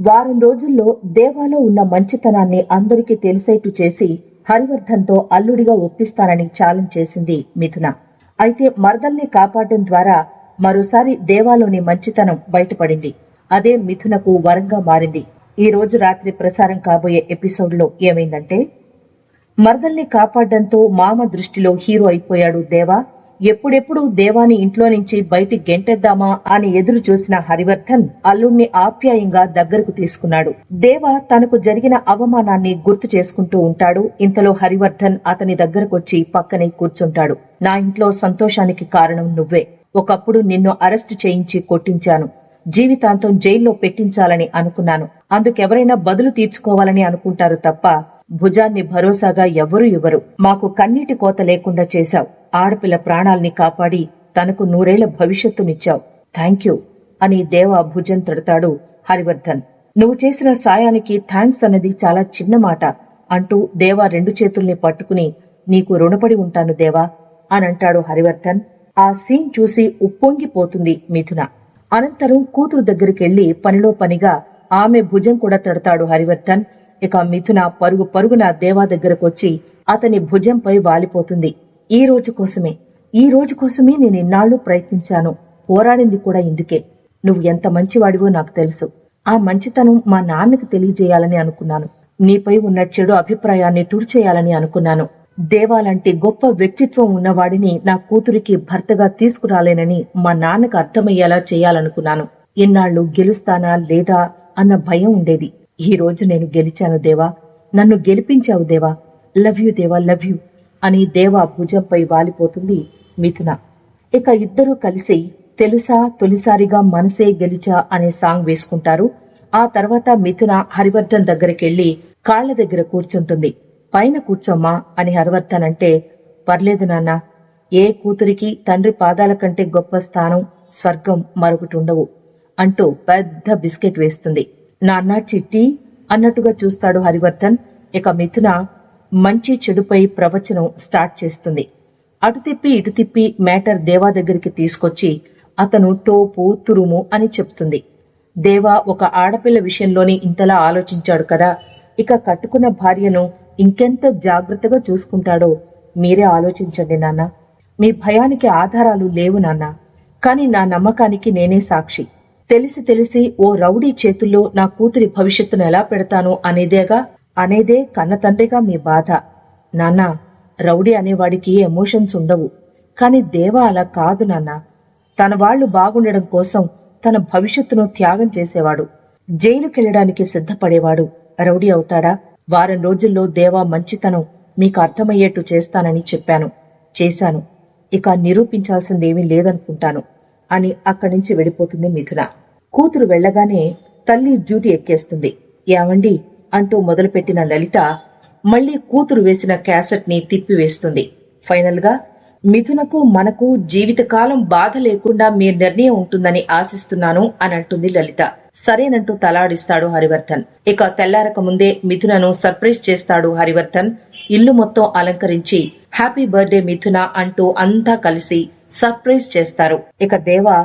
వారం రోజుల్లో దేవాలో ఉన్న మంచితనాన్ని అందరికీ తెలిసేట్టు చేసి హరివర్ధన్తో అల్లుడిగా ఒప్పిస్తానని ఛాలెంజ్ చేసింది మిథున. అయితే మరదల్ని కాపాడడం ద్వారా మరోసారి దేవాలోని మంచితనం బయటపడింది. అదే మిథునకు వరంగా మారింది. ఈ రోజు రాత్రి ప్రసారం కాబోయే ఎపిసోడ్లో ఏమైందంటే మరదల్ని కాపాడడంతో మామ దృష్టిలో హీరో అయిపోయాడు దేవా. ఎప్పుడెప్పుడు దేవాని ఇంట్లో నుంచి బయటికి గెంటేద్దామా అని ఎదురు చూసిన హరివర్ధన్ అల్లుణ్ణి ఆప్యాయంగా దగ్గరకు తీసుకున్నాడు. దేవ తనకు జరిగిన అవమానాన్ని గుర్తు చేసుకుంటూ ఉంటాడు. ఇంతలో హరివర్ధన్ అతని దగ్గరకొచ్చి పక్కనే కూర్చుంటాడు. నా ఇంట్లో సంతోషానికి కారణం నువ్వే. ఒకప్పుడు నిన్ను అరెస్టు చేయించి కొట్టించాను. జీవితాంతం జైల్లో పెట్టించాలని అనుకున్నాను. అందుకెవరైనా బదులు తీర్చుకోవాలని అనుకుంటారు తప్ప భుజాన్ని భరోసాగా ఎవ్వరూ ఇవ్వరు. మాకు కన్నీటి కోత లేకుండా చేశావు. ఆడపిల్ల ప్రాణాల్ని కాపాడి తనకు నూరేళ్ళ భవిష్యత్తునిచ్చావు. థ్యాంక్ యూ అని దేవా భుజం తడతాడు హరివర్ధన్. నువ్వు చేసిన సాయానికి థ్యాంక్స్ అన్నది చాలా చిన్న మాట అంటూ దేవా రెండు చేతుల్ని పట్టుకుని నీకు రుణపడి ఉంటాను దేవా అని అంటాడు హరివర్ధన్. ఆ సీన్ చూసి ఉప్పొంగిపోతుంది మిథున. అనంతరం కూతురు దగ్గరికెళ్ళి పనిలో పనిగా ఆమె భుజం కూడా తడతాడు హరివర్ధన్. ఇక మిథున పరుగు పరుగున దేవా దగ్గరకొచ్చి అతని భుజంపై వాలిపోతుంది. ఈ రోజు కోసమే. ఈ రోజు కోసమే నేను ఇన్నాళ్ళు ప్రయత్నించాను. పోరాడింది కూడా ఇందుకే. నువ్వు ఎంత మంచివాడివో నాకు తెలుసు. ఆ మంచితనం మా నాన్నకి తెలియజేయాలని అనుకున్నాను. నీపై ఉన్న చెడు అభిప్రాయాన్ని తుడిచేయాలని అనుకున్నాను. దేవాలంటే గొప్ప వ్యక్తిత్వం ఉన్నవాడిని నా కూతురికి భర్తగా తీసుకురాలేనని మా నాన్నకు అర్థమయ్యేలా చేయాలనుకున్నాను. ఇన్నాళ్ళు గెలుస్తానా లేదా అన్న భయం ఉండేది. ఈ రోజు నేను గెలిచాను దేవా. నన్ను గెలిపించావు దేవా. లవ్ యూ దేవా లవ్ యూ అని దేవా భుజంపై వాలిపోతుంది మిథున. ఇక ఇద్దరూ కలిసి తెలుసా తొలిసారిగా మనసే గెలిచా అనే సాంగ్ వేసుకుంటారు. ఆ తర్వాత మిథున హరివర్ధన్ దగ్గరికెళ్ళి కాళ్ళ దగ్గర కూర్చుంటుంది. పైన కూర్చోమ్మా అని హరివర్ధన్ అంటే పర్లేదు నాన్న. ఏ కూతురికి తండ్రి పాదాల కంటే గొప్ప స్థానం స్వర్గం మరొకటి ఉండవు అంటూ పెద్ద బిస్కెట్ వేస్తుంది. నాన్న చిట్టి అన్నట్టుగా చూస్తాడు హరివర్ధన్. ఇక మిథున మంచి చెడుపై ప్రవచనం స్టార్ట్ చేస్తుంది. అటు తిప్పి ఇటు తిప్పి దేవా దగ్గరికి తీసుకొచ్చి అతను తోపు తురుము అని చెప్తుంది. దేవా ఒక ఆడపిల్ల విషయంలోనే ఇంతలా ఆలోచించాడు కదా. ఇక కట్టుకున్న భార్యను ఇంకెంత జాగ్రత్తగా చూసుకుంటాడో మీరే ఆలోచించండి నాన్న. మీ భయానికి ఆధారాలు లేవు నాన్న. కాని నా నమ్మకానికి నేనే సాక్షి. తెలిసి తెలిసి ఓ రౌడీ చేతుల్లో నా కూతురి భవిష్యత్తును ఎలా పెడతాను అనేదేగా అనేదే కన్న తండ్రిగా మీ బాధ. నాన్న రౌడీ అనేవాడికి ఎమోషన్స్ ఉండవు. కాని దేవా అలా కాదు నాన్న. తన వాళ్ళు బాగుండడం కోసం తన భవిష్యత్తును త్యాగం చేసేవాడు. జైలుకెళ్ళడానికి సిద్ధపడేవాడు. రౌడీ అవుతాడా? వారం రోజుల్లో దేవా మంచితనం మీకు అర్థమయ్యేట్టు చేస్తానని చెప్పాను. చేశాను. ఇక నిరూపించాల్సిందేమీ లేదనుకుంటాను. అని అక్కడి నుంచి వెళ్ళిపోతుంది మిథున. కూతురు వెళ్ళగానే తల్లి డ్యూటీ ఎక్కేస్తుంది. ఏమండి? అంటూ మొదలుపెట్టిన లలిత మళ్ళీ కూతురు వేసిన క్యాసెట్ని తిప్పివేస్తుంది. ఫైనల్గా మిథునకు మనకు జీవితకాలం బాధ లేకుండా మీ నిర్ణయం ఉంటుందని ఆశిస్తున్నాను అని అంటుంది లలిత. సరేనంటూ తలాడిస్తాడు హరివర్ధన్. ఇక తెల్లారక ముందే మిథునను సర్ప్రైజ్ చేస్తాడు హరివర్ధన్. ఇల్లు మొత్తం అలంకరించి హ్యాపీ బర్త్డే మిథున అంటూ అంతా కలిసి సర్ప్రైజ్ చేస్తారు. ఇక దేవా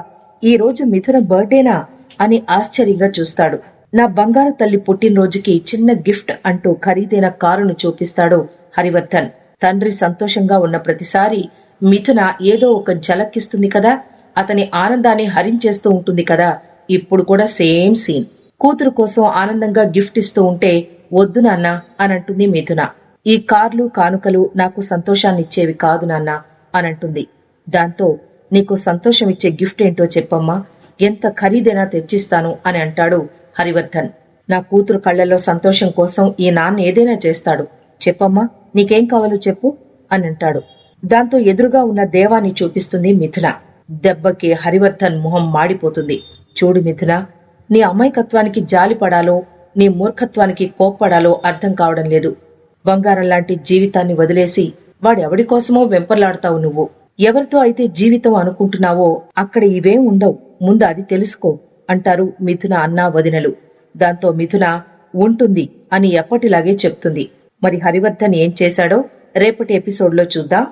ఈ రోజు మిథున బర్త్డేనా అని ఆశ్చర్యంగా చూస్తాడు. నా బంగారు తల్లి పుట్టినరోజుకి చిన్న గిఫ్ట్ అంటూ ఖరీదైన కారును చూపిస్తాడు హరివర్ధన్. తండ్రి సంతోషంగా ఉన్న ప్రతిసారి మిథున ఏదో ఒక జలక్కిస్తుంది కదా అతని ఆనందాన్ని హరించేస్తూ ఉంటుంది కదా ఇప్పుడు కూడా సేమ్ సీన్. కూతురు కోసం ఆనందంగా గిఫ్ట్ ఇస్తూ ఉంటే వద్దు నాన్న అని అంటుంది మిథున. ఈ కార్లు కానుకలు నాకు సంతోషాన్నిచ్చేవి కాదు నాన్న అని అంటుంది దాంతో నీకు సంతోషం ఇచ్చే గిఫ్ట్ ఏంటో చెప్పమ్మా. ఎంత ఖరీదైనా తెచ్చిస్తాను అని అంటాడు హరివర్ధన్. నా కూతురు కళ్ళలో సంతోషం కోసం ఈ నాన్న ఏదైనా చేస్తాడు. చెప్పమ్మా నీకేం కావాలో చెప్పు అని అంటాడు దాంతో ఎదురుగా ఉన్న దేవాన్ని చూపిస్తుంది మిథున. దెబ్బకి హరివర్ధన్ మొహం మాడిపోతుంది. చూడు మిథున నీ అమాయకత్వానికి జాలిపడాలో నీ మూర్ఖత్వానికి కోప్పడాలో అర్థం కావడం లేదు. బంగారం లాంటి జీవితాన్ని వదిలేసి వాడెవడి కోసమో వెంపర్లాడతావు నువ్వు. ఎవరితో అయితే జీవితం అనుకుంటున్నావో అక్కడ ఇవేం ఉండవు. ముందు అది తెలుసుకో అంటారు మిథున అన్నా వదినలు. దాంతో మిథున ఉంటుంది అని ఎప్పటిలాగే చెప్తుంది. మరి హరివర్ధన్ ఏం చేశాడో రేపటి ఎపిసోడ్లో చూద్దాం.